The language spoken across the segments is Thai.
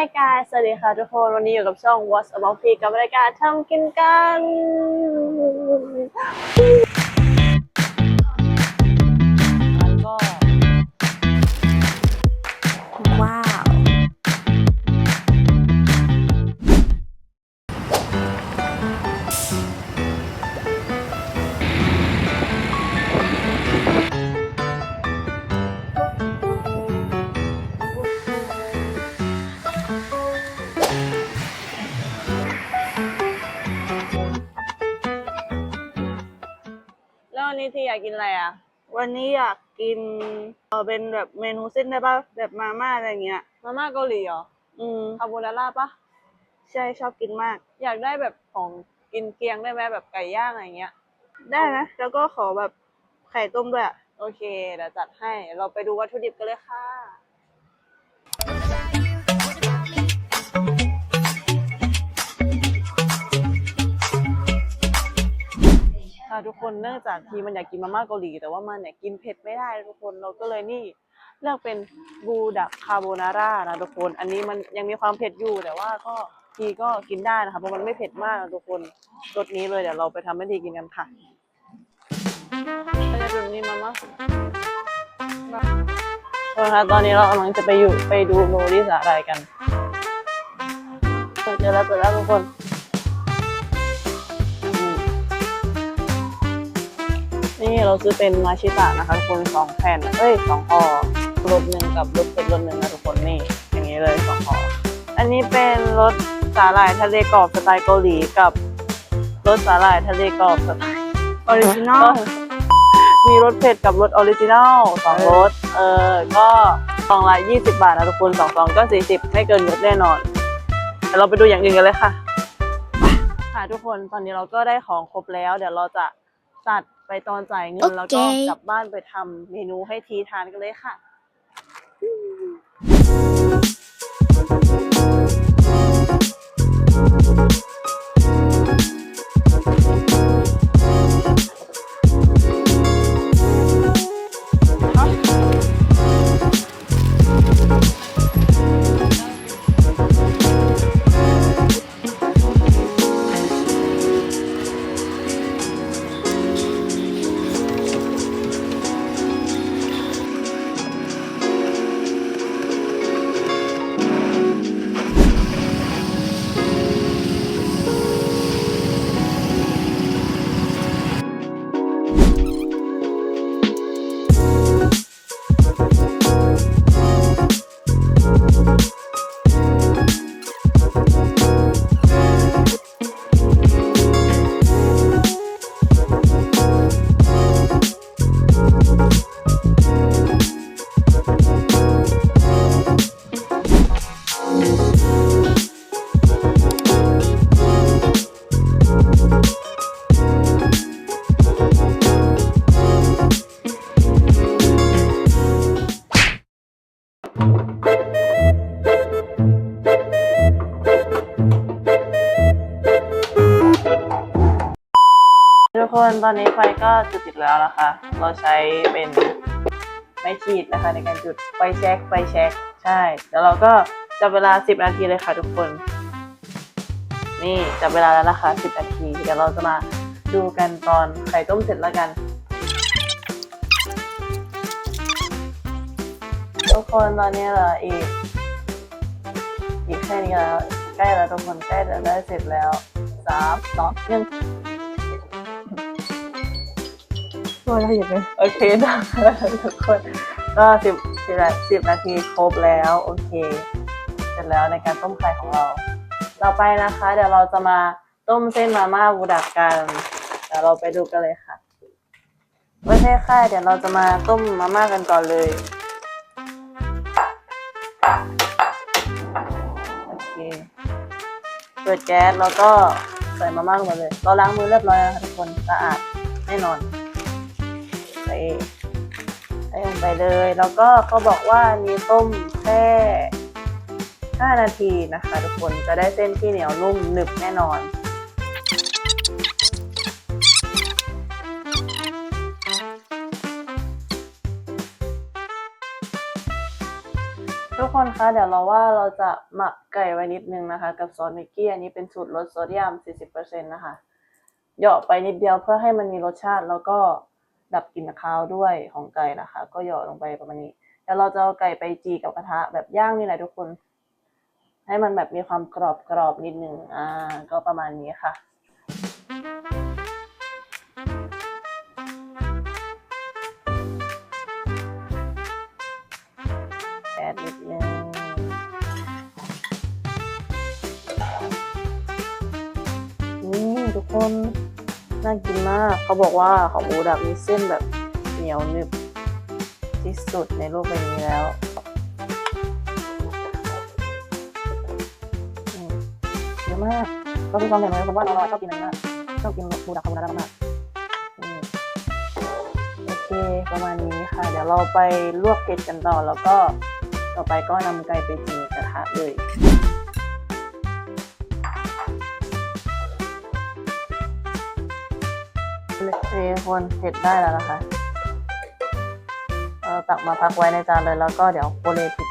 ายการ สวัสดีค่ะทุกคน วันนี้อยู่กับช่อง What's About P กับรายการทำกินกันากกินอะไรอะ วันนี้อยากกินเออเป็นแบบเมนูเส้นได้ป่ะแบบมาม่าอะไรเงี้ย มาม่าเกาหลีเหรออืมคาโบนาร่าปะใช่ชอบกินมาก อยากได้แบบของกินเกียงได้ไหมแบบไก่ย่างอะไรเงี้ย ได้นะแล้วก็ขอแบบไข่ต้มด้วยอะโอเคเดี๋ยวจัดให้ เราไปดูวัตถุดิบกันเลยค่ะ ค่ะทุกคนเนื่องจากทีมันอยากกินมาม่าเกาหลีแต่ว่ามันเนี่ยกินเผ็ดไม่ได้ทุกคนเราก็เลยนี่เลือกเป็นบูดักคาโบนาร่านะทุกคน อันนี้มันยังมีความเผ็ดอยู่แต่ว่าก็ทีก็กินได้นะคะเพราะมันไม่เผ็ดมากนะทุกคนรสนี้เลยเดี๋ยวเราไปทำให้ทีกินกันค่ะก็จะดูนี่มาม่าเออค่ะตอนนี้เรากำลังจะไปอยู่ไปดูโนริสาหร่ายกันเปิดเจอแล้วเปิดแล้วทุกคน นี่นี่เราซื้อเป็นมาชิตะนะคะทุกคนสองแผ่นเอ้ยสองห่อรสหนึ่งกับรสเผ็ดรสหนึ่งนะทุกคนนี่อย่างนี้เลยสองห่ออันนี้เป็นรสสาหร่ายทะเลกรอบสไตล์เกาหลีกับรสสาหร่ายทะเลกรอบสไตล์ออริจินอลมีรสเผ็ดกับรสออริจินัลสองรสเออก็ซองละยี่สิบาทนะทุกคนสองซองก็สี่สิบไม่เกินงบแน่นอนเดี๋ยวเราไปดูอย่างอื่นกันเลยค่ะ ค่ะทุกคนตอนนี้เราก็ได้ของครบแล้ว เดี๋ยวเราจะจัด ไปตอนจ่ายเงินโอเคแล้วก็กลับบ้านไปทำเมนูให้ทีทานกันเลยค่ะทุก คนตอนนี้ไฟก็จุดติดแล้วนะคะ เราใช้เป็นไม้ขีดนะคะ ในการจุดไฟแช็กไฟแช็กใช่แล้วเราก็จับเวลา 10 นาทีเลยค่ะทุกคน นี่จับเวลาแล้วนะคะ 10 นาที เดี๋ยวเราจะมาดูกันตอนไข่ต้มเสร็จแล้วกัน ทุกคนตอนนี้เหลืออีก อีกแค่นี้แล้ว ใกล้แล้วทุกคนใกล้จะได้เสร็จแล้วสามสองหนึ่ง ตัวละเอียดเลยโอเคได้ทุกคนก็สิบสิบสิบนาทีครบแล้วโอเค เสร็จแล้วในการต้มไข่ของเรา ต่อไปนะคะ เดี๋ยวเราจะมาต้มเส้นมาม่าบูดักกันเดี๋ยวเราไปดูกันเลยค่ะไม่ใช่ค่ะเดี๋ยวเราจะมาต้มมาม่ากันก่อนเลยโอเคเปิดแก๊สแล้วก็ใส่มาม่าลงไปเลย เราล้างมือเรียบร้อยแล้วค่ะทุกคนสะอาดแน่นอน ใส่ใส่ลงไปเลย แล้วก็เขาบอกว่ามีต้มแค่5นาทีนะคะ ทุกคนจะได้เส้นที่เหนียวนุ่มหนึบแน่นอนทุกคคนคะเดี๋ยวเราว่าเราจะหมักไก่ไว้นิดนึงนะคะ กับซอสมิกกี้อันนี้เป็นสูตรลดโซเดียม 40%นะคะเหยาะไปนิดเดียวเพื่อให้มันมีรสชาติแล้วก็ ดับกลิ่นคาวด้วยของไก่นะคะ ก็หยาะลงไปประมาณนี้เดี๋ยวเราจะเอาไก่ไปจีกับกระทะแบบย่างนี่แหละทุกคน ให้มันแบบมีความกรอบกรอบๆนิดนึงอ่า ก็ประมาณนี้ค่ะแอดนิดนึงนี่ทุกคน น่ากินมาก เขาบอกว่าของหมูดับมีเส้นแบบเหนียวหนึบที่สุดในโลกใบนี้แล้วเยอะมากก็มีความเห็นเลยผมว่าน้องๆชอบกินอันนี้มากชอบกินหมูดับคาโบนาร่ามากโอเคประมาณนี้ค่ะ เดี๋ยวเราไปลวกเห็ดกันต่อแล้วก็ต่อไปก็นำไก่ไปจีกระทะเลย โอเคคนเสร็จได้แล้วนะคะ เราตักมาพักไว้ในจานเลยแล้วก็เดี๋ยวโคเลที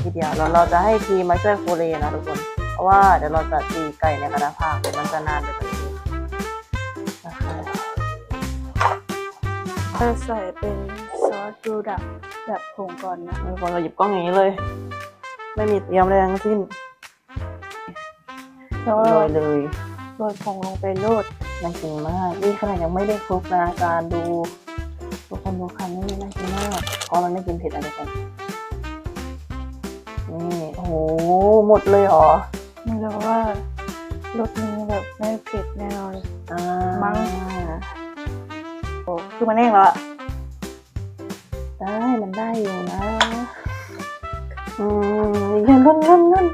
ทีเดียวแล้วเราจะให้ทีมาช่วยโคเลนะทุกคน เพราะว่าเดี๋ยวเราจะตีไก่ในกระทะผักมันจะนานไปกว่านี้นะคะจะใส่เป็นซอสดูดับแบบผงก่อนนะทุกคนเราหยิบกล้องอย่างนี้เลย ไม่มีเตรียมอะไรทั้งสิ้นแล้วโรเรายเลยโรยผงลงไปโรด น่ากินมาก นี่ขนาดยังไม่ได้คลุกนะอาการดูทุกคนดูค่ะนี่น่ากินมากเพราะมันไม่กินเผ็ดอะไรคนนี่โอ้โหหมดเลยเหรอนี่เราว่ารสนี้แบบไม่เผ็ดแน่นอนอ่ามั้งโอ้คือมันเองแล้วอะได้มันได้อยู่นะ อืมเงินเงินเงิน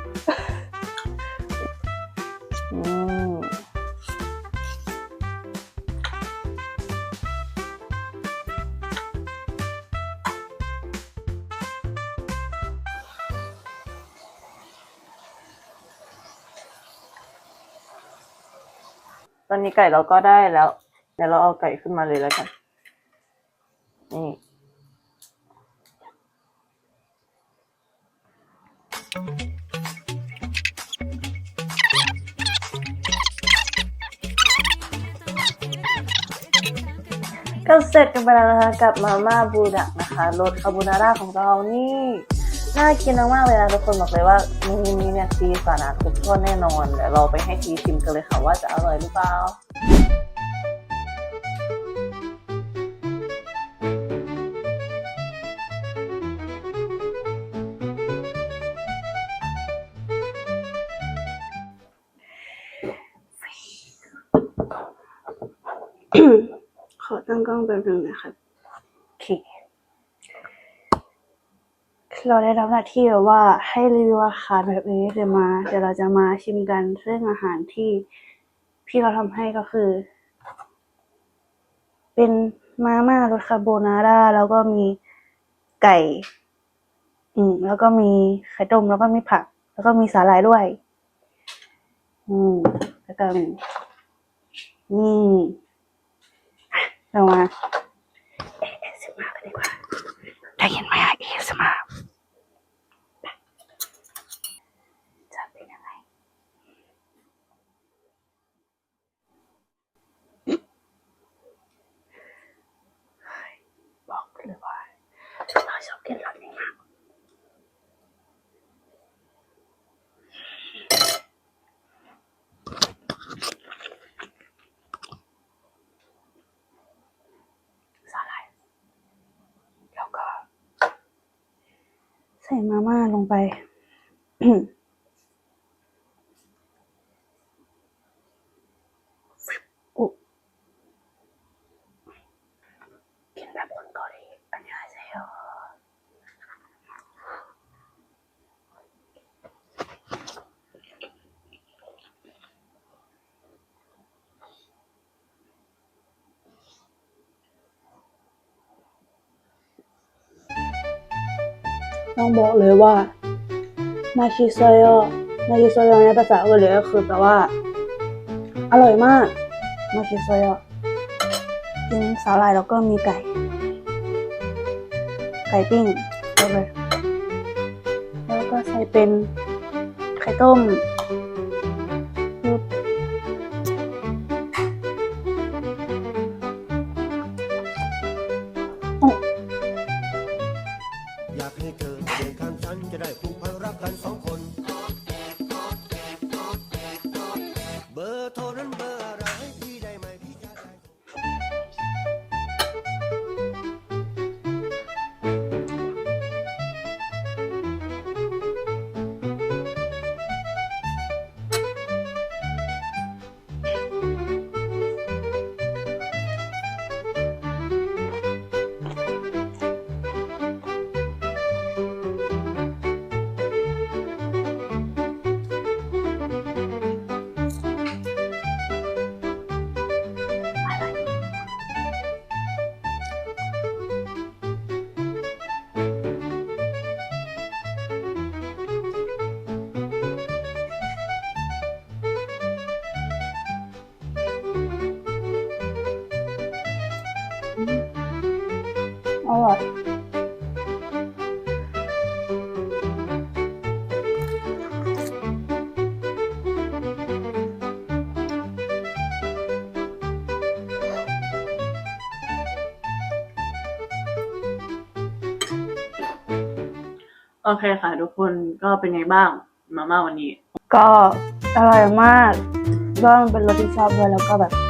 ตอนนี้ไก่เราก็ได้แล้ว เดี๋ยวเราเอาไก่ขึ้นมาเลยแล้วกัน นี่ก็เสร็จกันไปแล้วนะคะกับมาม่าบูดักนะคะรสคาโบนาร่าของเรานี่ น่ากินมากๆเลยนะทุกคนบอกเลยว่ามีนี้เนี่ยทีสาระครบถ้วนแน่นอนเดี๋ยวเราไปให้ทีชิมกันเลยค่ะว่าจะอร่อยหรือเปล่าขอตั้งกล้องแป๊บนึงนะครับ โอเค เราได้รับหน้าที่แบบว่าให้รีวิวอาหารแบบนี้เดี๋ยวมา เดี๋ยวเราจะมาชิมกันซึ่งอาหารที่พี่เราทำให้ก็คือ เป็นมาม่ารสคาโบนาร่าแล้วก็มีไก่ อืม แล้วก็มีไข่ต้มแล้วก็มีผัก แล้วก็มีสาหร่ายด้วย อืมแล้วก็มีนี่เรามาเอสมากันดีกว่า ได้ยินไหมอะเอสมาจะเป็นยังไง บอกเลยว่าเราชอบกินรสนี้มากสาหร่ายแล้วก็ ใส่มาม่าลงไป อุ๊กินแบบคนเกาหลีอันนี้เซโย ต้องบอกเลยว่ามาชิโซโยมาชิโซโยในภาษาเกาหลีก็คือแปลว่า อร่อยมากมาชิโซโยกินสาหร่ายแล้วก็มีไก่ ไก่ปิ้งเอาเลยแล้วก็ใส่เป็นไข่ต้ม อร่อยโอเคค่ะ ทุกคนก็เป็นไงบ้างมาม่าวันนี้ ก็อร่อยมากก็มันเป็นรสที่ชอบด้วยแล้วก็แบบ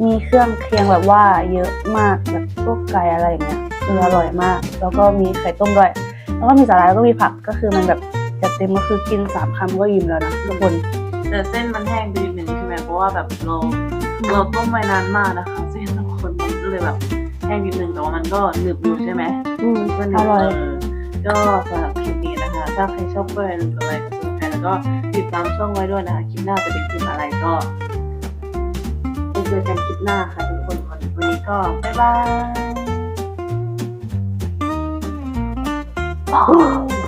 มีเครื่องเคียงแบบว่าเยอะมากแบบพวกไก่อะไรอย่างเงี้ยคืออร่อยมาก แล้วก็มีไข่ต้มด้วย แล้วก็มีสาหร่ายแล้วก็มีผักก็คือมันแบบจัดเต็มก็คือกินสามคำก็อิ่มแล้วนะทุกคนแต่เส้นมันแห้งไปนิดนึงใช่ไหมเพราะว่าแบบเราเราต้มไว้นานมากนะคะเส้นทุกคนมันก็เลยแบบแห้งนิดนึงแต่ว่ามันก็หนึบอยู่ใช่ไหมอืมก็หนึอบร่อยเออก็สำหรับคลิปนี้นะคะ ถ้าใครชอบก็อย่าลืมกดไลค์กดซับสไครต์แล้วก็ติดตามช่องไว้ด้วยนะคะคลิปหน้าจะเป็นคลิปอะไรก็ไป เจอกันคลิปหน้าค่ะทุกคนวันนี้ก็บ๊ายบาย